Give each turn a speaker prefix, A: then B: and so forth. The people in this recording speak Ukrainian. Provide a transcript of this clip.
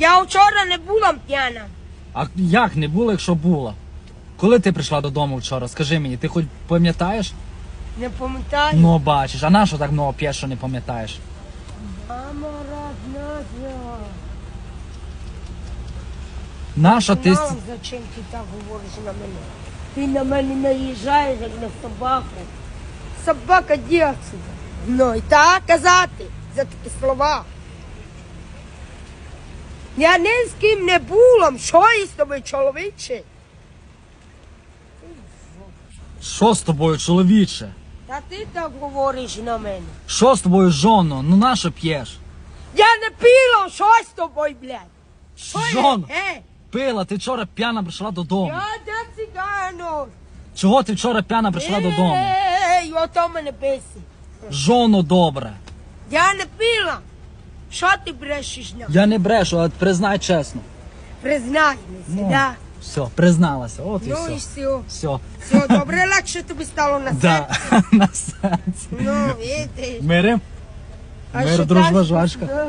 A: Я вчора не була п'яна.
B: А як не було, якщо було? Коли ти прийшла додому вчора, скажи мені, ти хоч пам'ятаєш?
A: Не пам'ятаю.
B: Ну бачиш, а на що так много п'єш, що не пам'ятаєш?
A: Мама родная.
B: Наша ти.
A: Знала, зачем ти так говориш на мене? Ти на мене наїжджаєш, як на собаку. Собака ді отсюда. Ну і так казати за такі слова. Я ні з ким не була, що із тобою, чоловіче?
B: Що з тобою, чоловіче?
A: Та ти так говориш на мене.
B: Що з тобою, жоно? Ну на що п'єш?
A: Я не пила, що з тобою, блядь? Що я? Е,
B: Пила, ти вчора п'яна прийшла додому.
A: я де цигано.
B: Чого ти вчора п'яна прийшла додому?
A: Ей, ото мене бесить.
B: Жоно добре.
A: Я не пила. Що ти брешеш на?
B: Я не брешу, а признай чесно.
A: Признай
B: Ну,
A: да.
B: Все, призналася. От і
A: Ну і
B: все.
A: все.
B: Все.
A: Все, добре, легше тобі стало на
B: Да,
A: серці.
B: на серці.
A: Ну, видиш.
B: Мирим? Мир, дружба, жвачка.
A: Да.